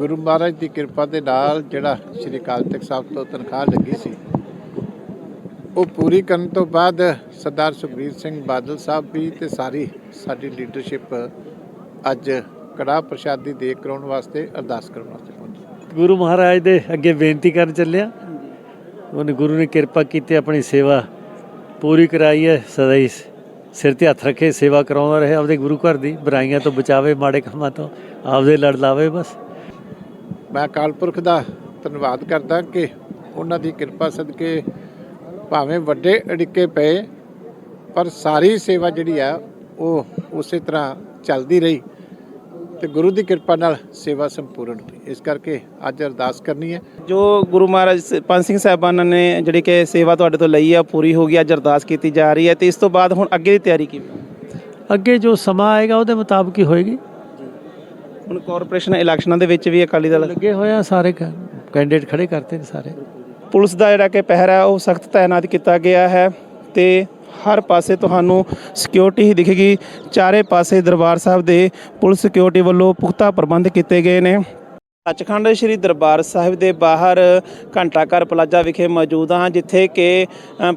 ਗੁਰੂ ਮਹਾਰਾਜ ਦੀ ਕਿਰਪਾ ਦੇ ਨਾਲ ਜਿਹੜਾ ਸ੍ਰੀ ਅਕਾਲ ਤਖਤ ਸਾਹਿਬ ਤੋਂ ਤਨਖਾਹ ਲੱਗੀ ਸੀ, ਉਹ ਪੂਰੀ ਕਰਨ ਤੋਂ ਬਾਅਦ ਸਰਦਾਰ ਸੁਖਬੀਰ ਸਿੰਘ ਬਾਦਲ ਸਾਹਿਬ ਵੀ ਤੇ ਸਾਰੀ ਸਾਡੀ ਲੀਡਰਸ਼ਿਪ ਅੱਜ ਕੜਾਹ ਪ੍ਰਸ਼ਾਦੀ ਦੀ ਦੇਖ ਕਰਾਉਣ ਵਾਸਤੇ ਅਰਦਾਸ ਕਰਨ ਵਾਸਤੇ ਪਹੁੰਚੀ। ਗੁਰੂ ਮਹਾਰਾਜ ਦੇ ਅੱਗੇ ਬੇਨਤੀ ਕਰਨ ਚੱਲਿਆ। ਉਹਨੇ ਗੁਰੂ ਨੇ ਕਿਰਪਾ ਕੀਤੀ, ਆਪਣੀ ਸੇਵਾ ਪੂਰੀ ਕਰਾਈ ਹੈ, ਸਦਾ ਹੀ ਸਿਰ ਤੇ ਹੱਥ ਰੱਖੇ, ਸੇਵਾ ਕਰਾਉਂਦਾ ਰਹੇ, ਆਪਦੇ ਗੁਰੂ ਘਰ ਦੀ ਬੁਰਾਈਆਂ ਤੋਂ ਬਚਾਵੇ, ਮਾੜੇ ਕੰਮਾਂ ਤੋਂ ਆਪਦੇ ਲੜ ਲਾਵੇ ਬਸ। ਮੈਂ ਅਕਾਲ ਪੁਰਖ ਦਾ ਧੰਨਵਾਦ ਕਰਦਾ ਕਿ ਉਹਨਾਂ ਦੀ ਕਿਰਪਾ ਸਦਕੇ ਭਾਵੇਂ ਵੱਡੇ ਅੜਿੱਕੇ ਪਏ ਪਰ ਸਾਰੀ ਸੇਵਾ ਜਿਹੜੀ ਆ ਉਹ ਉਸੇ ਤਰ੍ਹਾਂ ਚੱਲਦੀ ਰਹੀ ਤੇ ਗੁਰੂ ਦੀ ਕਿਰਪਾ ਨਾਲ ਸੇਵਾ ਸੰਪੂਰਨ ਹੋਈ। ਇਸ ਕਰਕੇ ਅੱਜ ਅਰਦਾਸ ਕਰਨੀ ਹੈ। ਜੋ ਗੁਰੂ ਮਹਾਰਾਜ ਸ- ਪੰਜ ਸਿੰਘ ਸਾਹਿਬਾਨਾਂ ਨੇ ਜਿਹੜੀ ਕਿ ਸੇਵਾ ਤੁਹਾਡੇ ਤੋਂ ਲਈ ਆ ਪੂਰੀ ਹੋ ਗਈ ਅੱਜ ਅਰਦਾਸ ਕੀਤੀ ਜਾ ਰਹੀ ਹੈ ਤੇ ਇਸ ਤੋਂ ਬਾਅਦ ਹੁਣ ਅੱਗੇ ਦੀ ਤਿਆਰੀ ਕਿਵੇਂ? ਅੱਗੇ ਜੋ ਸਮਾਂ ਆਏਗਾ ਉਹਦੇ ਮੁਤਾਬਕ ਹੀ ਹੋਏਗੀ। ਹੁਣ ਕਾਰਪੋਰੇਸ਼ਨ ਇਲੈਕਸ਼ਨਾਂ ਦੇ ਵਿੱਚ ਵੀ ਅਕਾਲੀ ਦਲ ਲੱਗੇ ਹੋਏ ਆ ਸਾਰੇ ਕੈਂਡੀਡੇਟ ਖੜੇ ਕਰਤੇ ਨੇ ਸਾਰੇ। ਪੁਲਿਸ ਦਾ ਜਿਹੜਾ ਕਿ ਪਹਿਰਾ ਹੈ ਉਹ ਸਖਤ ਤਾਇਨਾਤ ਕੀਤਾ ਗਿਆ ਹੈ ਤੇ ਹਰ ਪਾਸੇ ਤੁਹਾਨੂੰ ਸਿਕਿਉਰਿਟੀ ਹੀ ਦਿਖੇਗੀ। ਚਾਰੇ ਪਾਸੇ ਦਰਬਾਰ ਸਾਹਿਬ ਦੇ ਪੁਲਿਸ ਸਿਕਿਉਰਿਟੀ ਵੱਲੋਂ ਪੁਖਤਾ ਪ੍ਰਬੰਧ ਕੀਤੇ ਗਏ ਨੇ। ਸੱਚਖੰਡ ਸ੍ਰੀ ਦਰਬਾਰ ਸਾਹਿਬ ਦੇ ਬਾਹਰ ਘੰਟਾ ਘਰ ਪਲਾਜ਼ਾ ਵਿਖੇ ਮੌਜੂਦ ਹਾਂ ਜਿੱਥੇ ਕਿ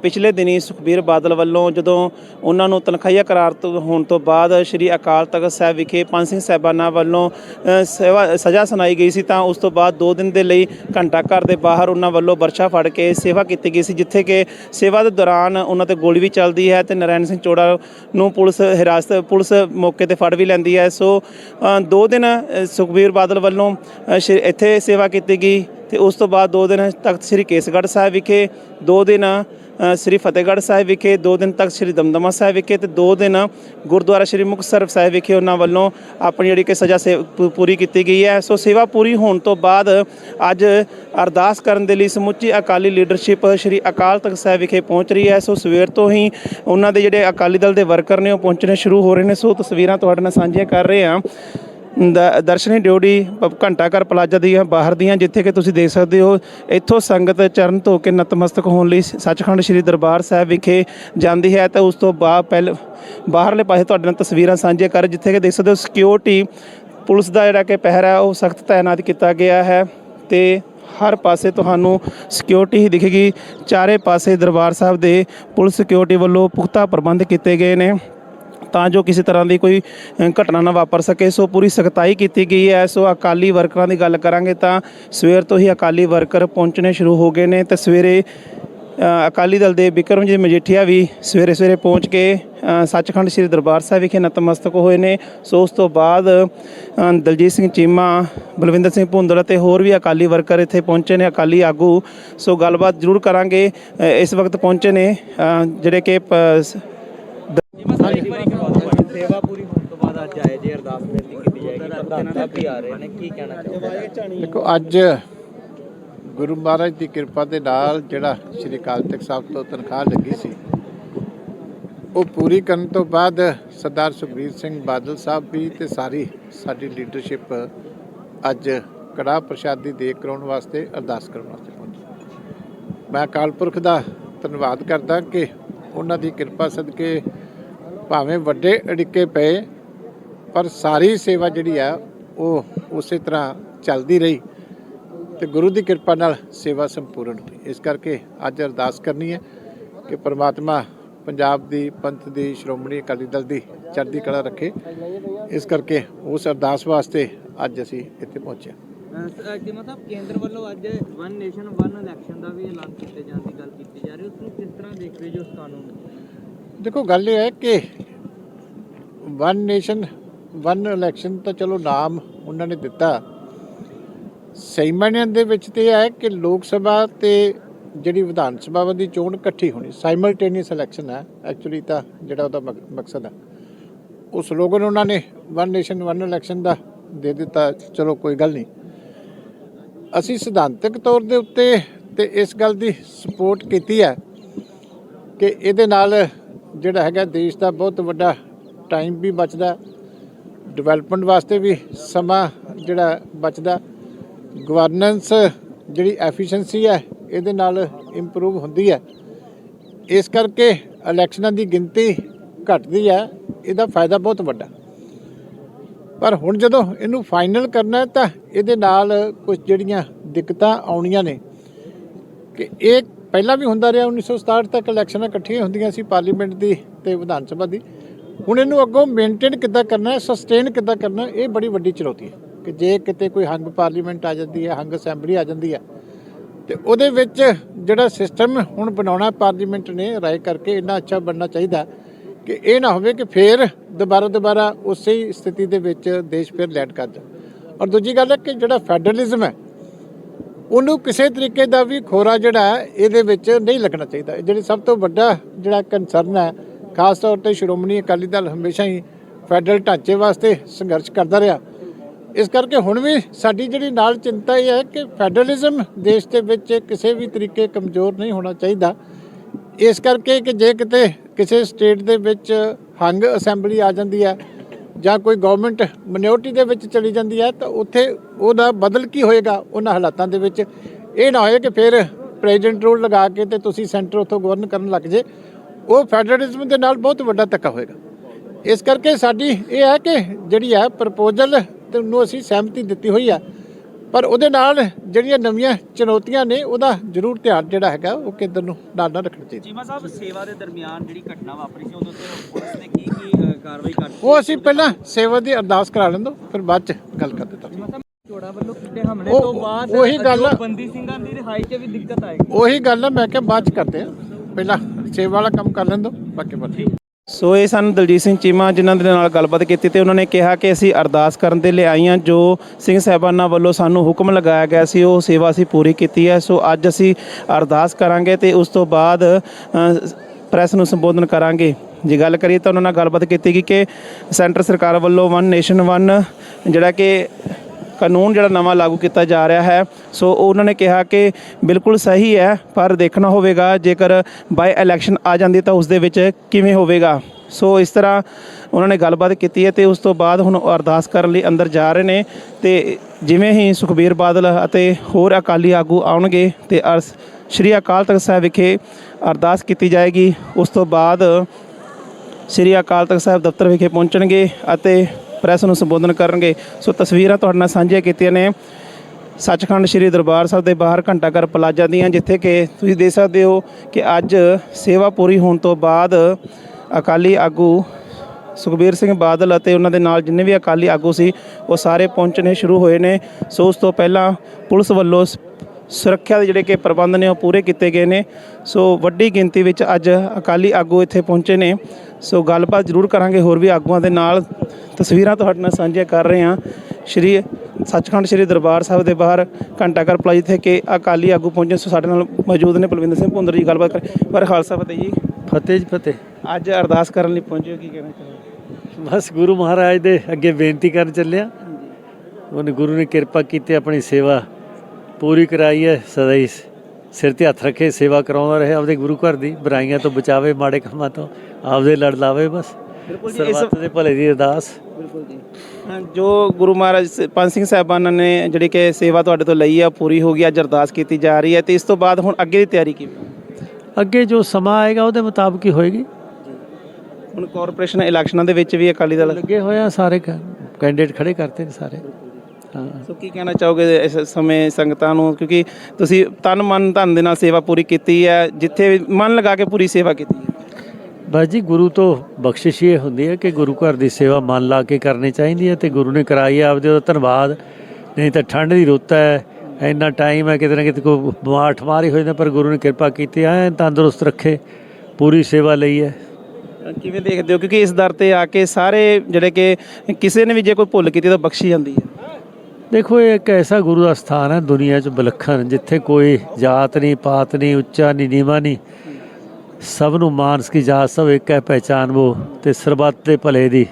ਪਿਛਲੇ ਦਿਨੀ ਸੁਖਬੀਰ ਬਾਦਲ ਵੱਲੋਂ ਜਦੋਂ ਉਹਨਾਂ ਨੂੰ ਤਨਖਾਹੀਆ ਕਰਾਰ ਤੋਂ ਹੋਣ ਤੋਂ ਬਾਅਦ ਸ੍ਰੀ ਅਕਾਲ ਤਖਤ ਸਾਹਿਬ ਵਿਖੇ ਪੰਜ ਸਿੰਘ ਸਾਹਿਬਾਨਾਂ ਵੱਲੋਂ ਸੇਵਾ ਸਜ਼ਾ ਸੁਣਾਈ ਗਈ ਸੀ ਤਾਂ ਉਸ ਤੋਂ ਬਾਅਦ 2 ਦਿਨ ਦੇ ਲਈ ਘੰਟਾ ਘਰ ਦੇ ਬਾਹਰ ਉਹਨਾਂ ਵੱਲੋਂ ਵਰਸ਼ਾ ਫੜ ਕੇ ਸੇਵਾ ਕੀਤੀ ਗਈ ਸੀ ਜਿੱਥੇ ਕਿ ਸੇਵਾ ਦੇ ਦੌਰਾਨ ਉਹਨਾਂ ਤੇ ਗੋਲੀ ਵੀ ਚੱਲਦੀ ਹੈ ਤੇ ਨਰੈਣ ਸਿੰਘ ਚੋੜਾ ਨੂੰ ਪੁਲਿਸ ਹਿਰਾਸਤ ਪੁਲਿਸ ਮੌਕੇ ਤੇ ਫੜ ਵੀ ਲੈਂਦੀ ਹੈ। ਸੋ ਅ, ਦੋ ਦਿਨ ਸੁਖਬੀਰ ਬਾਦਲ ਵੱਲੋਂ ਇੱਥੇ ਸੇਵਾ ਕੀਤੀ ਗਈ ਤੇ ਉਸ ਤੋਂ ਬਾਅਦ ਦੋ ਦਿਨ ਤਖਤ ਸ੍ਰੀ ਕੇਸਗੜ੍ਹ ਸਾਹਿਬ ਵਿਖੇ, ਦੋ ਦਿਨ ਸ੍ਰੀ ਫਤਿਹਗੜ੍ਹ ਸਾਹਿਬ ਵਿਖੇ, ਦੋ ਦਿਨ ਤੱਕ ਸ੍ਰੀ ਦਮਦਮਾ ਸਾਹਿਬ ਵਿਖੇ ਤੇ ਦੋ ਦਿਨ ਗੁਰਦੁਆਰਾ ਸ੍ਰੀ ਮੁਕਤਸਰ ਸਾਹਿਬ ਵਿਖੇ ਉਹਨਾਂ ਵੱਲੋਂ ਆਪਣੀ ਜਿਹੜੀ ਕਿ ਸਜ਼ਾ ਸੇ- ਪੂਰੀ ਕੀਤੀ ਗਈ ਹੈ। ਸੋ ਸੇਵਾ ਪੂਰੀ ਹੋਣ ਤੋਂ ਬਾਅਦ ਅੱਜ ਅਰਦਾਸ ਕਰਨ ਦੇ ਲਈ ਸਮੁੱਚੀ ਅਕਾਲੀ ਲੀਡਰਸ਼ਿਪ ਸ੍ਰੀ ਅਕਾਲ ਤਖਤ ਸਾਹਿਬ ਵਿਖੇ ਪਹੁੰਚ ਰਹੀ ਹੈ। ਸੋ ਸਵੇਰ ਤੋਂ ਹੀ ਉਹਨਾਂ ਦੇ ਜਿਹੜੇ ਅਕਾਲੀ ਦਲ ਦੇ ਵਰਕਰ ਨੇ ਉਹ ਪਹੁੰਚਣੇ ਸ਼ੁਰੂ ਹੋ ਰਹੇ ਨੇ। ਸੋ ਤਸਵੀਰਾਂ ਤੁਹਾਡੇ ਨਾਲ ਸਾਂਝੀਆਂ ਕਰ ਰਹੇ ਹਾਂ। ਦਰਸ਼ਨੀ ਡਿਊਟੀ ਘੰਟਾ ਘਰ ਪਲਾਜ਼ਾ ਦੀਆਂ ਬਾਹਰ ਦੀਆਂ ਜਿੱਥੇ ਕਿ ਤੁਸੀਂ ਦੇਖ ਸਕਦੇ ਹੋ, ਇੱਥੋਂ ਸੰਗਤ ਚਰਨ ਧੋ ਕੇ ਨਤਮਸਤਕ ਹੋਣ ਲਈ ਸੱਚਖੰਡ ਸ੍ਰੀ ਦਰਬਾਰ ਸਾਹਿਬ ਵਿਖੇ ਜਾਂਦੀ ਹੈ ਤਾਂ ਉਸ ਤੋਂ ਬਾਅਦ ਪਹਿਲ, ਬਾਹਰਲੇ ਪਾਸੇ ਤੁਹਾਡੇ ਨਾਲ ਤਸਵੀਰਾਂ ਸਾਂਝੀਆਂ ਕਰ, ਜਿੱਥੇ ਕਿ ਦੇਖ ਸਕਦੇ ਹੋ ਸਿਕਿਉਰਿਟੀ ਪੁਲਿਸ ਦਾ ਜਿਹੜਾ ਕਿ ਪਹਿਰਾ ਹੈ, ਉਹ ਸਖਤ ਤਾਇਨਾਤ ਕੀਤਾ ਗਿਆ ਹੈ ਤੇ ਹਰ ਪਾਸੇ ਤੁਹਾਨੂੰ ਸਿਕਿਉਰਿਟੀ ਹੀ ਦਿਖੇਗੀ। ਚਾਰੇ ਪਾਸੇ ਦਰਬਾਰ ਸਾਹਿਬ ਦੇ ਪੁਲਿਸ ਸਿਕਿਉਰਿਟੀ ਵੱਲੋਂ ਪੁਖਤਾ ਪ੍ਰਬੰਧ ਕੀਤੇ ਗਏ ਨੇ। ਤਾਂ ਜੋ ਕਿਸੇ ਤਰ੍ਹਾਂ ਦੀ ਕੋਈ ਘਟਨਾ ਨਾ ਵਾਪਰ ਸਕੇ। ਸੋ ਪੂਰੀ ਸਖਤਾਈ ਕੀਤੀ ਗਈ ਹੈ। ਸੋ ਅਕਾਲੀ ਵਰਕਰਾਂ ਦੀ ਗੱਲ ਕਰਾਂਗੇ ਤਾਂ ਸਵੇਰ ਤੋਂ ਹੀ ਅਕਾਲੀ ਵਰਕਰ ਪਹੁੰਚਣੇ ਸ਼ੁਰੂ ਹੋ ਗਏ ਨੇ ਤੇ ਸਵੇਰੇ ਅਕਾਲੀ ਦਲ ਦੇ ਬਿਕਰਮਜੀਤ ਮਜੀਠੀਆ ਵੀ ਸਵੇਰੇ ਸਵੇਰੇ ਪਹੁੰਚ ਕੇ ਸੱਚਖੰਡ ਸ੍ਰੀ ਦਰਬਾਰ ਸਾਹਿਬ ਵਿਖੇ ਨਤਮਸਤਕ ਹੋਏ ਨੇ। ਸੋ ਉਸ ਤੋਂ ਬਾਅਦ ਦਲਜੀਤ ਸਿੰਘ ਚੀਮਾ, ਬਲਵਿੰਦਰ ਸਿੰਘ ਭੁੰਦੜ ਅਤੇ ਹੋਰ ਵੀ ਅਕਾਲੀ ਵਰਕਰ ਇੱਥੇ ਪਹੁੰਚੇ ਨੇ, ਅਕਾਲੀ ਆਗੂ। ਸੋ ਗੱਲਬਾਤ ਜ਼ਰੂਰ ਕਰਾਂਗੇ ਇਸ ਵਕਤ ਪਹੁੰਚੇ ਨੇ ਜਿਹੜੇ ਕਿ ਪ- ਸ- ਸੇਵਾ ਪੂਰੀ ਹੋਣ ਤੋਂ ਬਾਅਦ ਅੱਜ ਆਏ ਜੇ ਅਰਦਾਸ ਬੇਨਤੀ ਕੀਤੀ ਜਾਏਗੀ ਤਾਂ ਦਿਨਾਂ ਤੱਕ ਆ ਰਹੇ ਨੇ, ਕੀ ਕਹਿਣਾ ਚਾਹੁੰਦੇ ਦੇਖੋ, ਅੱਜ ਗੁਰੂ ਮਹਾਰਾਜ ਦੀ ਕਿਰਪਾ ਦੇ ਨਾਲ ਜਿਹੜਾ ਸ੍ਰੀ ਅਕਾਲ ਤਖਤ ਸਾਹਿਬ ਤੋਂ ਤਨਖਾਹ ਲੱਗੀ ਸੀ, ਉਹ ਪੂਰੀ ਕਰਨ ਤੋਂ ਬਾਅਦ ਸਰਦਾਰ ਸੁਖਬੀਰ ਸਿੰਘ ਬਾਦਲ ਸਾਹਿਬ ਵੀ ਤੇ ਸਾਰੀ ਸਾਡੀ ਲੀਡਰਸ਼ਿਪ ਅੱਜ ਕੜਾਹ ਪ੍ਰਸ਼ਾਦੀ ਦੀ ਦੇਖ ਕਰਾਉਣ ਵਾਸਤੇ, ਅਰਦਾਸ ਕਰਨ ਵਾਸਤੇ ਪਹੁੰਚੀ। ਮੈਂ ਅਕਾਲ ਪੁਰਖ ਦਾ ਧੰਨਵਾਦ ਕਰਦਾ ਕਿ ਉਹਨਾਂ ਦੀ ਕਿਰਪਾ ਸਦਕੇ ਭਾਵੇਂ ਵੱਡੇ ਅੜਿੱਕੇ ਪਏ ਪਰ ਸਾਰੀ ਸੇਵਾ ਜਿਹੜੀ ਆ ਉਹ ਉਸੇ ਤਰ੍ਹਾਂ ਚੱਲਦੀ ਰਹੀ ਤੇ ਗੁਰੂ ਦੀ ਕਿਰਪਾ ਨਾਲ ਸੇਵਾ ਸੰਪੂਰਨ ਹੋਈ। ਇਸ ਕਰਕੇ ਅੱਜ ਅਰਦਾਸ ਕਰਨੀ ਹੈ ਕਿ ਪ੍ਰਮਾਤਮਾ ਪੰਜਾਬ ਦੀ ਪੰਥ ਦੀ ਸ਼੍ਰੋਮਣੀ ਅਕਾਲੀ ਦਲ ਦੀ ਚੜ੍ਹਦੀ ਕਲਾ ਰੱਖੇ। ਇਸ ਕਰਕੇ ਉਸ ਅਰਦਾਸ ਵਾਸਤੇ ਅੱਜ ਅਸੀਂ ਇੱਥੇ ਪਹੁੰਚੇ। ਕਿ ਮਤਲਬ ਕੇਂਦਰ ਵੱਲੋਂ ਅੱਜ ਵਨ ਨੇਸ਼ਨ ਵਨ ਇਲੈਕਸ਼ਨ ਦਾ ਵੀ ਐਲਾਨ ਕੀਤੇ ਜਾਣ ਦੀ ਗੱਲ ਕੀਤੀ ਜਾ ਰਹੀ ਉਸ ਨੂੰ ਕਿਸ ਤਰ੍ਹਾਂ ਦੇਖ ਰਹੇ ਜੋ ਉਸ ਕਾਨੂੰਨ ਦੇਖੋ ਗੱਲ ਇਹ ਹੈ ਕਿ ਵਨ ਨੇਸ਼ਨ ਵਨ ਇਲੈਕਸ਼ਨ ਤਾਂ ਚਲੋ ਨਾਮ ਉਹਨਾਂ ਨੇ ਦਿੱਤਾ। ਸਹੀ ਮਾਇਨਿਆਂ ਦੇ ਵਿੱਚ ਤੇ ਇਹ ਹੈ ਕਿ ਲੋਕ ਸਭਾ ਤੇ ਜਿਹੜੀ ਵਿਧਾਨ ਸਭਾਵਾਂ ਦੀ ਚੋਣ ਇਕੱਠੀ ਹੋਣੀ ਸਾਈਮਲਟੇਨੀਅਸ ਇਲੈਕਸ਼ਨ ਹੈ ਐਕਚੁਅਲੀ ਤਾਂ ਜਿਹੜਾ ਉਹਦਾ ਮਕ- ਮਕਸਦ ਹੈ। ਉਹ ਸਲੋਗਨ ਉਹਨਾਂ ਨੇ ਵਨ ਨੇਸ਼ਨ ਵਨ ਇਲੈਕਸ਼ਨ ਦਾ ਦੇ ਦਿੱਤਾ, ਚਲੋ ਕੋਈ ਗੱਲ ਨਹੀਂ। ਅਸੀਂ ਸਿਧਾਂਤਕ ਤੌਰ ਦੇ ਉੱਤੇ ਤੇ ਇਸ ਗੱਲ ਦੀ ਸਪੋਰਟ ਕੀਤੀ ਹੈ ਕਿ ਇਹਦੇ ਨਾਲ ਜਿਹੜਾ ਹੈਗਾ ਦੇਸ਼ ਦਾ ਬਹੁਤ ਵੱਡਾ ਟਾਈਮ ਵੀ ਬਚਦਾ ਡਿਵੈਲਪਮੈਂਟ ਵਾਸਤੇ ਵੀ ਸਮਾਂ ਜਿਹੜਾ ਬਚਦਾ। ਗਵਰਨੈਂਸ ਜਿਹੜੀ ਐਫੀਸ਼ੀਐਂਸੀ ਹੈ, ਇਹਦੇ ਨਾਲ ਇੰਪਰੂਵ ਹੁੰਦੀ ਹੈ। ਇਸ ਕਰਕੇ ਇਲੈਕਸ਼ਨਾਂ ਦੀ ਗਿਣਤੀ ਘਟਦੀ ਹੈ, ਇਹਦਾ ਫਾਇਦਾ ਬਹੁਤ ਵੱਡਾ। ਪਰ ਹੁਣ ਜਦੋਂ ਇਹਨੂੰ ਫਾਈਨਲ ਕਰਨਾ ਤਾਂ ਇਹਦੇ ਨਾਲ ਕੁਝ ਜਿਹੜੀਆਂ ਦਿੱਕਤਾਂ ਆਉਣੀਆਂ ਨੇ। ਕਿ ਇਹ ਪਹਿਲਾਂ ਵੀ ਹੁੰਦਾ ਰਿਹਾ 1967 ਤੱਕ ਇਲੈਕਸ਼ਨਾਂ ਇਕੱਠੀਆਂ ਹੁੰਦੀਆਂ ਸੀ ਪਾਰਲੀਮੈਂਟ ਦੀ ਤੇ ਵਿਧਾਨ ਸਭਾ ਦੀ। ਹੁਣ ਇਹਨੂੰ ਅੱਗੋਂ ਮੇਨਟੇਨ ਕਿੱਦਾਂ ਕਰਨਾ ਹੈ ਸਸਟੇਨ ਕਿੱਦਾਂ ਕਰਨਾ ਇਹ ਬੜੀ ਵੱਡੀ ਚੁਣੌਤੀ ਹੈ ਕਿ ਜੇ ਕਿਤੇ ਕੋਈ ਹੰਗ ਪਾਰਲੀਮੈਂਟ ਆ ਜਾਂਦੀ ਹੈ, ਹੰਗ ਅਸੈਂਬਲੀ ਆ ਜਾਂਦੀ ਹੈ, ਤੇ ਉਹਦੇ ਵਿੱਚ ਜਿਹੜਾ ਸਿਸਟਮ ਹੁਣ ਬਣਾਉਣਾ ਪਾਰਲੀਮੈਂਟ ਨੇ ਰਾਏ ਕਰਕੇ ਇੰਨਾ ਅੱਛਾ ਬਣਨਾ ਚਾਹੀਦਾ ਕਿ ਇਹ ਨਾ ਹੋਵੇ ਕਿ ਫੇਰ ਦੁਬਾਰਾ ਦੁਬਾਰਾ ਉਸੇ ਹੀ ਸਥਿਤੀ ਦੇ ਵਿੱਚ ਦੇਸ਼ ਫਿਰ ਲੈਂਡ ਕਰ ਜਾ ਔਰ ਦੂਜੀ ਗੱਲ ਹੈ ਕਿ ਜਿਹੜਾ ਫੈਡਰਲਿਜ਼ਮ ਹੈ, ਉਹਨੂੰ ਕਿਸੇ ਤਰੀਕੇ ਦਾ ਵੀ ਖੋਰਾ ਜਿਹੜਾ ਇਹਦੇ ਵਿੱਚ ਨਹੀਂ ਲੱਗਣਾ ਚਾਹੀਦਾ। ਇਹ ਜਿਹੜੀ ਸਭ ਤੋਂ ਵੱਡਾ ਜਿਹੜਾ ਕੰਸਰਨ ਹੈ ਖਾਸ ਤੌਰ ਤੇ ਸ਼੍ਰੋਮਣੀ ਅਕਾਲੀ ਦਲ ਹਮੇਸ਼ਾ ਹੀ ਫੈਡਰਲ ਢਾਂਚੇ ਵਾਸਤੇ ਸੰਘਰਸ਼ ਕਰਦਾ ਰਿਹਾ। ਇਸ ਕਰਕੇ ਹੁਣ ਵੀ ਸਾਡੀ ਜਿਹੜੀ ਨਾਲ ਚਿੰਤਾ ਇਹ ਹੈ ਕਿ ਫੈਡਰਲਿਜ਼ਮ ਦੇਸ਼ ਦੇ ਵਿੱਚ ਕਿਸੇ ਵੀ ਤਰੀਕੇ ਕਮਜ਼ੋਰ ਨਹੀਂ ਹੋਣਾ ਚਾਹੀਦਾ। ਇਸ ਕਰਕੇ ਕਿ ਜੇ ਕਿਤੇ ਕਿਸੇ ਸਟੇਟ ਦੇ ਵਿੱਚ ਹੰਗ ਅਸੈਂਬਲੀ ਆ ਜਾਂਦੀ ਹੈ ਜਾਂ ਕੋਈ ਗਵਰਨਮੈਂਟ ਮਿਨੋਰਟੀ ਦੇ ਵਿੱਚ ਚਲੀ ਜਾਂਦੀ ਹੈ ਤਾਂ ਉੱਥੇ ਉਹਦਾ ਬਦਲ ਕੀ ਹੋਏਗਾ ਉਹਨਾਂ ਹਾਲਾਤਾਂ ਦੇ ਵਿੱਚ। ਇਹ ਨਾ ਹੋਏ ਕਿ ਫਿਰ ਪ੍ਰੈਜ਼ੀਡੈਂਟ ਰੂਲ ਲਗਾ ਕੇ ਤੇ ਤੁਸੀਂ ਸੈਂਟਰ ਉੱਥੋਂ ਗਵਰਨ ਕਰਨ ਲੱਗ ਜੇ। ਉਹ ਫੈਡਰਲਿਜ਼ਮ ਦੇ ਨਾਲ ਬਹੁਤ ਵੱਡਾ ਧੱਕਾ ਹੋਏਗਾ। ਇਸ ਕਰਕੇ ਸਾਡੀ ਇਹ ਹੈ ਕਿ ਜਿਹੜੀ ਹੈ ਪ੍ਰਪੋਜ਼ਲ ਤੇ ਨੂੰ ਅਸੀਂ ਸਹਿਮਤੀ ਦਿੱਤੀ ਹੋਈ ਹੈ। ਪਰ ਉਹਦੇ ਨਾਲ ਜਿਹੜੀਆਂ ਨਵੀਆਂ ਚੁਣੌਤੀਆਂ ਨੇ ਉਹਦਾ ਜ਼ਰੂਰ ਧਿਆਨ ਜਿਹੜਾ ਹੈਗਾ ਉਹ ਕੇਂਦਰ ਨੂੰ ਨਾਲ ਨਾਲ ਰੱਖਣਾ ਚਾਹੀਦਾ। ਚੀਮਾ ਸਾਹਿਬ ਸੇਵਾ ਦੇ ਦਰਮਿਆਨ ਜਿਹੜੀ ਘਟਨਾ ਵਾਪਰੀ ਸੀ ਉਦੋਂ ਤੇ ਪੁਲਿਸ ਨੇ ਕੀ ਕੀ ਕਾਰਵਾਈ ਕਰ ਉਹ ਅਸੀਂ ਪਹਿਲਾਂ ਸੇਵਾ ਦੀ ਅਰਦਾਸ ਕਰਾ ਲੈਂਦੋ ਫਿਰ ਬਾਅਦ ਚ ਗੱਲ ਕਰਦੇ ਤਾਂ ਚੋੜਾ ਵੱਲੋਂ ਕੀਤੇ ਹਮਲੇ ਉਹ- ਤੋਂ ਬਾਅਦ ਉਹੀ ਗੱਲ ਆ। ਬੰਦੀ ਸਿੰਘਾਂ ਦੀ ਰਿਹਾਈ 'ਚ ਵੀ ਦਿੱਕਤ ਆਏਗੀ। ਉਹੀ ਗੱਲ ਮੈਂ ਕਿਹਾ ਬਾਅਦ ਚ ਕਰਦੇ ਆ ਪਹਿਲਾਂ ਸੇਵਾ ਵਾਲਾ ਕੰਮ ਕਰ ਲੈਂਦੋ ਬਾਕੀ ਬਾਤ ਸੋ ਇਹ ਸਨ ਦਲਜੀਤ ਸਿੰਘ ਚੀਮਾ ਜਿਨ੍ਹਾਂ ਦੇ ਨਾਲ ਗੱਲਬਾਤ ਕੀਤੀ ਤੇ ਉਹਨਾਂ ਨੇ ਕਿਹਾ ਕਿ ਅਸੀਂ ਅਰਦਾਸ ਕਰਨ ਦੇ ਲਈ ਆਏ ਹਾਂ। ਜੋ ਸਿੰਘ ਸਾਹਿਬਾਨਾਂ ਵੱਲੋਂ ਸਾਨੂੰ ਹੁਕਮ ਲਗਾਇਆ ਗਿਆ ਸੀ ਉਹ ਸੇਵਾ ਅਸੀਂ ਪੂਰੀ ਕੀਤੀ ਹੈ। ਸੋ ਅੱਜ ਅਸੀਂ ਅਰਦਾਸ ਕਰਾਂਗੇ ਤੇ ਉਸ ਤੋਂ ਬਾਅਦ ਅ, ਪ੍ਰੈਸ ਨੂੰ ਸੰਬੋਧਨ ਕਰਾਂਗੇ। ਜੇ ਗੱਲ ਕਰੀਏ ਤਾਂ ਉਹਨਾਂ ਨਾਲ ਗੱਲਬਾਤ ਕੀਤੀ ਗਈ ਕਿ ਸੈਂਟਰ ਸਰਕਾਰ ਵੱਲੋਂ ਵਨ ਨੇਸ਼ਨ ਵਨ ਜਿਹੜਾ ਕਿ ਕਾਨੂੰਨ ਜਿਹੜਾ ਨਵਾਂ ਲਾਗੂ ਕੀਤਾ ਜਾ ਰਿਹਾ ਹੈ, ਸੋ ਉਹਨਾਂ ਨੇ ਕਿਹਾ ਕਿ ਬਿਲਕੁਲ ਸਹੀ ਹੈ, ਪਰ ਦੇਖਣਾ ਹੋਵੇਗਾ, ਜੇਕਰ ਬਾਈ ਇਲੈਕਸ਼ਨ ਆ ਜਾਂਦੀ ਤਾਂ ਉਸ ਦੇ ਵਿੱਚ ਕਿਵੇਂ ਹੋਵੇਗਾ। ਸੋ ਇਸ ਤਰ੍ਹਾਂ ਉਹਨਾਂ ਨੇ ਗੱਲਬਾਤ ਕੀਤੀ ਹੈ ਤੇ ਉਸ ਤੋਂ ਬਾਅਦ ਹੁਣ ਉਹ ਅਰਦਾਸ ਕਰਨ ਲਈ ਅੰਦਰ ਜਾ ਰਹੇ ਨੇ ਤੇ ਜਿਵੇਂ ਹੀ ਸੁਖਬੀਰ ਬਾਦਲ ਅਤੇ ਹੋਰ ਅਕਾਲੀ ਆਗੂ ਆਉਣਗੇ ਤੇ ਅਰਸ, ਸ਼੍ਰੀ ਅਕਾਲ ਤਖਤ ਸਾਹਿਬ ਵਿਖੇ ਅਰਦਾਸ ਕੀਤੀ ਜਾਏਗੀ, ਉਸ ਤੋਂ ਬਾਅਦ ਸ੍ਰੀ ਅਕਾਲ ਤਖਤ ਸਾਹਿਬ ਦਫ਼ਤਰ ਵਿਖੇ ਪਹੁੰਚਣਗੇ ਅਤੇ ਪ੍ਰੈਸ ਨੂੰ ਸੰਬੋਧਨ ਕਰਨਗੇ। ਸੋ ਤਸਵੀਰਾਂ ਤੁਹਾਡੇ ਨਾਲ ਸਾਂਝੀਆਂ ਕੀਤੀਆਂ ਨੇ। ਸੱਚਖੰਡ ਸ੍ਰੀ ਦਰਬਾਰ ਸਾਹਿਬ ਦੇ ਬਾਹਰ ਘੰਟਾਘਰ ਪਲਾਜ਼ਾ ਦੀਆਂ, ਜਿੱਥੇ ਕਿ ਤੁਸੀਂ ਦੇਖ ਸਕਦੇ ਹੋ ਕਿ ਅੱਜ ਸੇਵਾ ਪੂਰੀ ਹੋਣ ਤੋਂ ਬਾਅਦ ਅਕਾਲੀ ਆਗੂ ਸੁਖਬੀਰ ਸਿੰਘ ਬਾਦਲ ਅਤੇ ਉਹਨਾਂ ਦੇ ਨਾਲ ਜਿੰਨੇ ਵੀ ਅਕਾਲੀ ਆਗੂ ਸੀ, ਉਹ ਸਾਰੇ ਪਹੁੰਚਣੇ ਸ਼ੁਰੂ ਹੋਏ ਨੇ। ਸੋ ਉਸ ਤੋਂ ਪਹਿਲਾਂ ਪੁਲਿਸ ਵੱਲੋਂ ਸ- ਸੁਰੱਖਿਆ ਦੇ ਜਿਹੜੇ ਕਿ ਪ੍ਰਬੰਧ ਨੇ, ਉਹ ਪੂਰੇ ਕੀਤੇ ਗਏ ਨੇ। ਸੋ ਵੱਡੀ ਗਿਣਤੀ ਵਿੱਚ ਅੱਜ ਅਕਾਲੀ ਆਗੂ ਇੱਥੇ ਪਹੁੰਚੇ ਨੇ। ਸੋ ਗੱਲਬਾਤ ਜ਼ਰੂਰ ਕਰਾਂਗੇ ਹੋਰ ਵੀ ਆਗੂਆਂ ਦੇ ਨਾਲ। ਤਸਵੀਰਾਂ ਤੁਹਾਡੇ ਨਾਲ ਸਾਂਝੀਆਂ ਕਰ ਰਹੇ ਹਾਂ। ਸ਼੍ਰੀ ਸੱਚਖੰਡ ਸ਼੍ਰੀ ਦਰਬਾਰ ਸਾਹਿਬ ਦੇ ਬਾਹਰ ਘੰਟਾਘਰ ਪਲਾਜ਼ਾ ਜਿੱਥੇ ਕਿ ਅਕਾਲੀ ਆਗੂ ਪਹੁੰਚੇ ਸੋ। ਸਾਡੇ ਨਾਲ ਮੌਜੂਦ ਨੇ ਬਲਵਿੰਦਰ ਸਿੰਘ ਭੁੰਦਰ ਜੀ ਗੱਲਬਾਤ ਕਰ ਪਰ ਖਾਲਸਾ ਫਤਿਹ ਜੀ। ਫਤਿਹ ਜੀ ਫਤਿਹ। ਅੱਜ ਅਰਦਾਸ ਕਰਨ ਲਈ ਪਹੁੰਚੇ ਹੋ, ਕੀ ਕਹਿਣਾ ਚਾਹੁੰਦੇ ਬਸ ਗੁਰੂ ਮਹਾਰਾਜ ਦੇ ਅੱਗੇ ਬੇਨਤੀ ਕਰਨ ਚੱਲਿਆ। ਉਹਨੇ ਗੁਰੂ ਨੇ ਕਿਰਪਾ ਕੀਤੀ ਆਪਣੀ ਸੇਵਾ ਪੂਰੀ ਕਰਾਈ ਹੈ। ਸਦਾ ਹੀ ਸਿਰ ਤੇ ਹੱਥ ਰੱਖੇ ਸੇਵਾ ਕਰਾਉਂਦਾ ਰਹੇ ਆਪਦੇ ਗੁਰੂ ਘਰ ਦੀ ਬੁਰਾਈਆਂ ਤੋਂ ਬਚਾਵੇ ਮਾੜੇ ਕੰਮਾਂ ਤੋਂ ਆਪਦੇ ਲੜ ਲਾਵੇ ਬਸ। ਬਿਲਕੁਲ ਜੀ, ਇਸ- ਸਰਬੱਤ ਦੇ ਭਲੇ ਦੀ ਅਰਦਾਸ। ਬਿਲਕੁਲ ਜੀ। ਜੋ ਗੁਰੂ ਮਹਾਰਾਜ ਸ- ਪੰਜ ਸਿੰਘ ਸਾਹਿਬਾਨਾਂ ਨੇ ਜਿਹੜੀ ਕਿ ਸੇਵਾ ਤੁਹਾਡੇ ਤੋਂ ਲਈ ਆ ਪੂਰੀ ਹੋ ਗਈ ਅੱਜ ਅਰਦਾਸ ਕੀਤੀ ਜਾ ਰਹੀ ਹੈ ਤੇ ਇਸ ਤੋਂ ਬਾਅਦ ਹੁਣ ਅੱਗੇ ਦੀ ਤਿਆਰੀ ਕਿਵੇਂ? ਅੱਗੇ ਜੋ ਸਮਾਂ ਆਏਗਾ ਉਹਦੇ ਮੁਤਾਬਕ ਹੀ ਹੋਏਗੀ। ਹੁਣ ਕਾਰਪੋਰੇਸ਼ਨ ਇਲੈਕਸ਼ਨਾਂ ਦੇ ਵਿੱਚ ਵੀ ਅਕਾਲੀ ਦਲ ਲੱਗੇ ਹੋਏ ਆ ਸਾਰੇ ਕੈਂਡੀਡੇਟ ਖੜੇ ਕਰਤੇ ਨੇ ਸਾਰੇ। ਹਾਂ। ਸੋ ਕੀ ਕਹਿਣਾ ਚਾਹੋਗੇ ਇਸ ਸਮੇਂ ਸੰਗਤਾਂ ਨੂੰ? ਕਿਉਂਕਿ ਤੁਸੀਂ ਤਨ ਮਨ ਧਨ ਦੇ ਨਾਲ ਸੇਵਾ ਪੂਰੀ ਕੀਤੀ ਹੈ ਜਿੱਥੇ ਵੀ ਮਨ ਲਗਾ ਕੇ ਪੂਰੀ ਸੇਵਾ ਕੀਤੀ ਹੈ। ਬਸ ਜੀ ਗੁਰੂ ਤੋਂ ਬਖਸ਼ਿਸ਼ ਇਹ ਹੁੰਦੀ ਹੈ ਕਿ ਗੁਰੂ ਘਰ ਦੀ ਸੇਵਾ ਮਨ ਲਾ ਕੇ ਕਰਨੀ ਚਾਹੀਦੀ ਹੈ ਤੇ ਗੁਰੂ ਨੇ ਕਰਾਈ ਹੈ ਆਪਦੇ ਉਹਦਾ ਧੰਨਵਾਦ। ਨਹੀਂ ਤਾਂ ਠੰਡ ਦੀ ਰੁੱਤ ਹੈ ਇੰਨਾ ਟਾਈਮ ਹੈ ਕਿਤੇ ਨਾ ਕਿਤੇ ਕੋਈ ਬਿਮਾਰ ਠਮਾਰੀ ਹੋ ਜਾਂਦਾ ਪਰ ਗੁਰੂ ਨੇ ਕਿਰਪਾ ਕੀਤੀ ਐ ਤੰਦਰੁਸਤ ਰੱਖੇ ਪੂਰੀ ਸੇਵਾ ਲਈ ਹੈ। ਕਿਵੇਂ ਦੇਖਦੇ ਹੋ? ਕਿਉਂਕਿ ਇਸ ਦਰ ਤੇ ਆ ਕੇ ਸਾਰੇ ਜਿਹੜੇ ਕਿ ਕਿਸੇ ਨੇ ਵੀ ਜੇ ਕੋਈ ਭੁੱਲ ਕੀਤੀ ਤਾਂ ਬਖਸ਼ੀ ਜਾਂਦੀ ਹੈ। ਦੇਖੋ ਇਹ ਇੱਕ ਐਸਾ ਗੁਰੂ ਦਾ ਸਥਾਨ ਹੈ ਦੁਨੀਆ 'ਚ ਵਿਲੱਖਣ ਜਿੱਥੇ ਕੋਈ ਜਾਤ ਨਹੀਂ ਪਾਤ ਨਹੀਂ ਉੱਚਾ ਨਹੀਂ ਨੀਵਾਂ ਨਹੀਂ। ਸਭ ਨੂੰ ਮਾਨਸ ਕੀ ਜਾਤ ਸਭ ਇੱਕ ਹੈ ਪਹਿਚਾਨ ਉਹ ਤੇ ਸਰਬੱਤ ਦੇ ਭਲੇ ਦੀ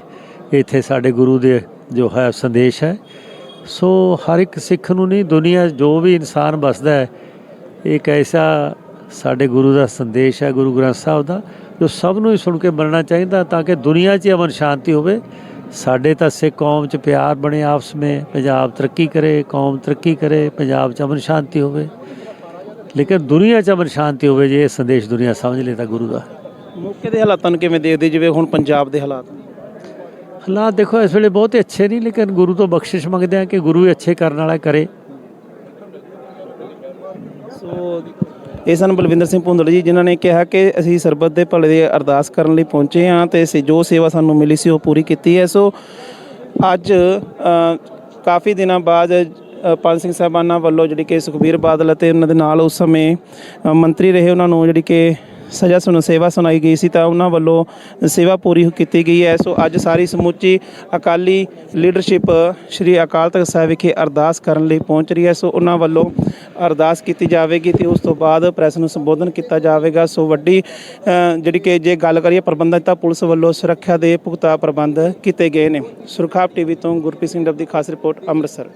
ਇੱਥੇ ਸਾਡੇ ਗੁਰੂ ਦੇ ਜੋ ਹੈ ਸੰਦੇਸ਼ ਹੈ। ਸੋ ਹਰ ਇੱਕ ਸਿੱਖ ਨੂੰ ਨਹੀਂ, ਦੁਨੀਆ ਜੋ ਵੀ ਇਨਸਾਨ ਬਸਦਾ ਹੈ ਇੱਕ ਐਸਾ ਸਾਡੇ ਗੁਰੂ ਦਾ ਸੰਦੇਸ਼ ਹੈ, ਗੁਰੂ ਗ੍ਰੰਥ ਸਾਹਿਬ ਦਾ, ਜੋ ਸਭ ਨੂੰ ਹੀ ਸੁਣ ਕੇ ਮੰਨਣਾ ਚਾਹੀਦਾ ਤਾਂ ਕਿ ਦੁਨੀਆ 'ਚ ਅਮਨ ਸ਼ਾਂਤੀ ਹੋਵੇ। ਸਾਡੇ ਤਾਂ ਸਿੱਖ ਕੌਮ 'ਚ ਪਿਆਰ ਬਣੇ, ਆਪਸ ਵਿੱਚ ਪੰਜਾਬ ਤਰੱਕੀ ਕਰੇ, ਕੌਮ ਤਰੱਕੀ ਕਰੇ, ਪੰਜਾਬ 'ਚ ਅਮਨ ਸ਼ਾਂਤੀ ਹੋਵੇ। ਲੇਕਿਨ ਦੁਨੀਆ 'ਚ ਅਮਨ ਸ਼ਾਂਤੀ ਹੋਵੇ ਜੇ ਇਹ ਸੰਦੇਸ਼ ਦੁਨੀਆ ਸਮਝ ਲੇ ਤਾਂ ਗੁਰੂ ਦਾ। ਮੌਕੇ ਦੇ ਹਾਲਾਤਾਂ ਨੂੰ ਕਿਵੇਂ ਦੇਖਦੇ ਜਿਵੇਂ ਹੁਣ ਪੰਜਾਬ ਦੇ ਹਾਲਾਤ। ਹਾਲਾਤ ਦੇਖੋ ਇਸ ਵੇਲੇ ਬਹੁਤ ਅੱਛੇ ਨਹੀਂ ਲੇਕਿਨ ਗੁਰੂ ਤੋਂ ਬਖਸ਼ਿਸ਼ ਮੰਗਦੇ ਆ ਕਿ ਗੁਰੂ ਹੀ ਅੱਛੇ ਕਰਨ ਵਾਲਾ ਕਰੇ। ਸੋ ਇਹ ਸਨ ਬਲਵਿੰਦਰ ਸਿੰਘ ਭੁੰਦੜ ਜੀ ਜਿਨ੍ਹਾਂ ਨੇ ਕਿਹਾ ਕਿ ਅਸੀਂ ਸਰਬੱਤ ਦੇ ਭਲੇ ਦੀ ਅਰਦਾਸ ਕਰਨ ਲਈ ਪਹੁੰਚੇ ਹਾਂ ਤੇ ਜੋ ਸੇਵਾ ਸਾਨੂੰ ਮਿਲੀ ਸੀ ਉਹ ਪੂਰੀ ਕੀਤੀ ਹੈ। ਸੋ ਅੱਜ ਕਾਫੀ ਦਿਨਾਂ ਬਾਅਦ ਪਾਲ ਸਿੰਘ ਸਾਹਿਬਾਨਾਂ ਵੱਲੋਂ ਜਿਹੜੀ ਕਿ ਸੁਖਬੀਰ ਬਾਦਲ ਅਤੇ ਉਹਨਾਂ ਦੇ ਨਾਲ ਉਸ ਸਮੇਂ ਮੰਤਰੀ ਰਹੇ ਉਹਨਾਂ ਨੂੰ ਜਿਹੜੀ ਕਿ ਸਜ਼ਾ ਸੁਣ, ਸੇਵਾ ਸੁਣਾਈ ਗਈ ਸੀ ਤਾਂ ਉਹਨਾਂ ਵੱਲੋਂ ਸੇਵਾ ਪੂਰੀ ਕੀਤੀ ਗਈ ਹੈ। ਸੋ ਅੱਜ ਸਾਰੀ ਸਮੁੱਚੀ ਅਕਾਲੀ ਲੀਡਰਸ਼ਿਪ ਸ਼੍ਰੀ ਅਕਾਲ ਤਖਤ ਸਾਹਿਬ ਵਿਖੇ ਅਰਦਾਸ ਕਰਨ ਲਈ ਪਹੁੰਚ ਰਹੀ ਹੈ। ਸੋ ਉਹਨਾਂ ਵੱਲੋਂ ਅਰਦਾਸ ਕੀਤੀ ਜਾਵੇਗੀ ਤੇ ਉਸ ਤੋਂ ਬਾਅਦ ਪ੍ਰੈਸ ਨੂੰ ਸੰਬੋਧਨ ਕੀਤਾ ਜਾਵੇਗਾ। ਸੋ ਵੱਡੀ ਜਿਹੜੀ ਕਿ ਜੇ ਗੱਲ ਕਰੀਏ ਪ੍ਰਬੰਧਨ ਤਾਂ ਪੁਲਿਸ ਵੱਲੋਂ ਸੁਰੱਖਿਆ ਦੇ ਪੁਖਤਾ ਪ੍ਰਬੰਧ ਕੀਤੇ ਗਏ ਨੇ। ਸੁਰਖਾਪ ਟੀਵੀ ਤੋਂ ਗੁਰਪ੍ਰੀਤ ਸਿੰਘ ਡੱਬ ਦੀ ਖਾਸ ਰਿਪੋਰਟ ਅੰਮ੍ਰਿਤਸਰ।